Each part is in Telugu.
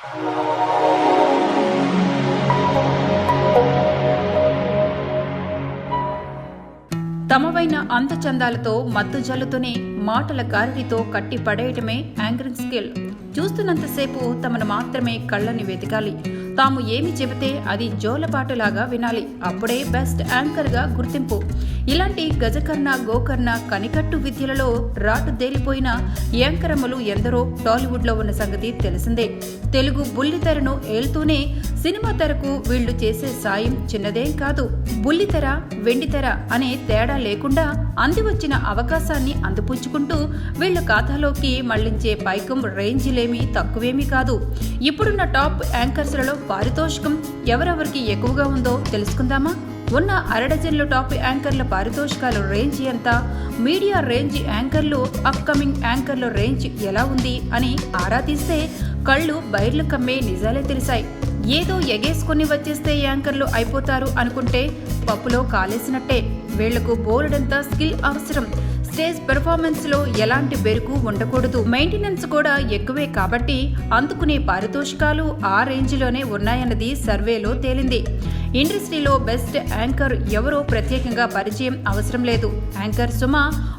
తమవైన అందచందాలతో మత్తు జల్లుతూనే మాటల గారిడితో కట్టి పడేయటమే యాంకరింగ్ స్కిల్. చూస్తున్నంతసేపు తమను మాత్రమే కళ్ళని వెతకాలి. తాము ఏమి చెబితే అది జోలపాటులాగా వినాలి. అప్పుడే బెస్ట్ యాంకర్గా గుర్తింపు. ఇలాంటి గజకర్ణ గోకర్ణ కనికట్టు విద్యలలో రాటుదేలిపోయిన యాంకరమ్మలు ఎందరో టాలీవుడ్లో ఉన్న సంగతి తెలిసిందే. తెలుగు బుల్లితెరను ఏల్తూనే సినిమా తెరకు వీళ్ళు చేసే సాయం చిన్నదేం కాదు. బుల్లితెర వెండితెర అనే తేడా లేకుండా అందివచ్చిన అవకాశాన్ని అందిపుచ్చుకుంటూ వీళ్ళ ఖాతాలోకి మళ్ళించే పైకం రేంజ్లేమీ తక్కువేమీ కాదు. ఇప్పుడున్న టాప్ యాంకర్స్లలో పారితోషికం ఎవరెవరికి ఎక్కువగా ఉందో తెలుసుకుందామా? ఉన్న అరడజన్లు టాప్ యాంకర్ల పారితోషికాల రేంజ్ ఎంత? మీడియా రేంజ్ యాంకర్లు అప్కమింగ్ యాంకర్ల రేంజ్ ఎలా ఉంది? అని ఆరా తీస్తే కళ్ళు బైర్లు కమ్మే నిజాలే తెలిసాయి. ఏదో ఎగేసుకుని వచ్చేస్తే యాంకర్లు అయిపోతారు అనుకుంటే పప్పులో కాలేసినట్టే. వీళ్ళకు బోలెడంత స్కిల్ అవసరం. స్టేజ్ పెర్ఫార్మెన్స్లో ఎలాంటి బెరుకు ఉండకూడదు. మెయింటెనెన్స్ కూడా ఎక్కువే కాబట్టి అందుకునే పారితోషికాలు ఆ రేంజ్లోనే ఉన్నాయన్నది సర్వేలో తేలింది. ఇండస్ట్రీలో బెస్ట్ యాంకర్ ఎవరో ప్రత్యేకంగా పరిచయం అవసరం లేదు. యాంకర్ సుమ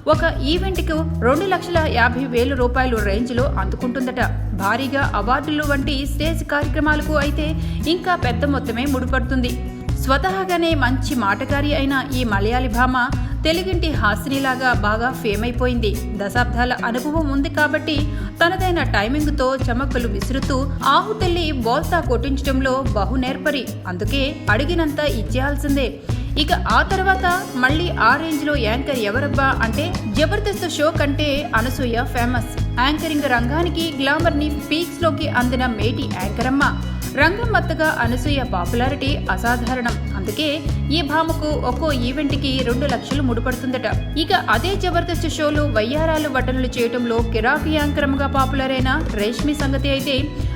ఒక ఈవెంట్కు రెండు లక్షల యాభై వేల రూపాయలు రేంజ్లో అందుకుంటుందట. భారీగా అవార్డులు వంటి స్టేజ్ కార్యక్రమాలకు అయితే ఇంకా పెద్ద మొత్తమే ముడిపడుతుంది. స్వతహాగానే మంచి మాటగారి అయిన ఈ మలయాళీ భామ తెలుగింటి హాసినిలాగా బాగా ఫేమ్ అయిపోయింది. దశాబ్దాల అనుభవం ఉంది కాబట్టి తనదైన టైమింగ్తో చమక్కలు విసురుతూ ఆహుతల్లి బోల్తా కొట్టించడంలో బహు నేర్పరి. అందుకే అడిగినంత ఇచ్చేయాల్సిందే. ఇక ఆ తర్వాత మళ్ళీ ఆ రేంజ్లో యాంకర్ ఎవరబ్బా అంటే జబర్దస్త్ షో కంటే అనసూయ ఫేమస్ యాంకరింగ్ రంగానికి గ్లామర్ని పీక్స్లోకి అందిన మేటి యాంకరమ్మ. రంగం మత్తగా అనసూయ పాపులారిటీ అసాధారణం. అందుకే ఈ భామకు ఒక్కో ఈవెంట్కి రెండు లక్షలు ముడిపడుతుందట. ఇక అదే జబర్దస్త్ షోలో వయ్యారాలు వటనలు చేయటంలో కిరాకు యాంకరంగా పాపులర్ అయిన రేష్మి సంగతి అయితే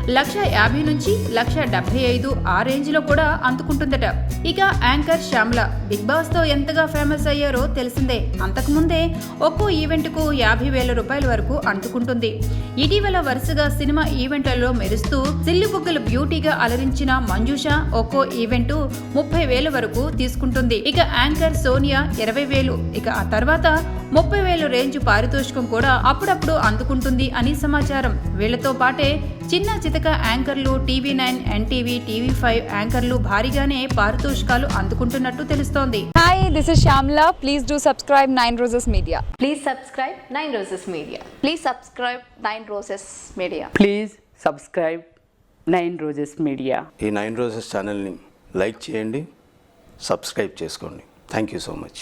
లక్ష యాభై నుంచి లక్ష డెబ్బై ఐదు ఆ రేంజ్లో కూడా అందుకుంటుందట. ఇక యాంకర్ శ్యామల బిగ్ బాస్తో ఎంతగా ఫేమస్ అయ్యారో తెలిసిందే. అంతకుముందే ఒక్కో ఈవెంట్కు యాభై వేల రూపాయల వరకు అందుకుంటుంది. ఇటీవల వరుసగా సినిమా ఈవెంట్లలో మెరుస్తూ సిల్లిబుగ్గలు బ్యూటీగా అలరించిన మంజుష ఒక్కో ఈవెంట్ ముప్పై వేల వరకు తీసుకుంటుంది. ఇక యాంకర్ సోనియా ఇరవై వేలు. ఇక ఆ తర్వాత ముప్పై వేలు రేంజ్ పారితోషికం కూడా అప్పుడప్పుడు అందుకుంటుంది అని సమాచారం. వీళ్ళతో పాటే చిన్న అత్యధిక యాంకర్లు TV nine NTV TV five యాంకర్లు భారీగానే పారితోషికాలు అందుకుంటున్నట్టు తెలుస్తోంది. Hi this is Shyamala please do subscribe nine roses media please subscribe nine roses media please subscribe nine roses media please subscribe nine roses media ఈ నైన్ రోజెస్ ఛానల్ని లైక్ చేయండి సబ్స్క్రైబ్ చేసుకోండి. Thank you so much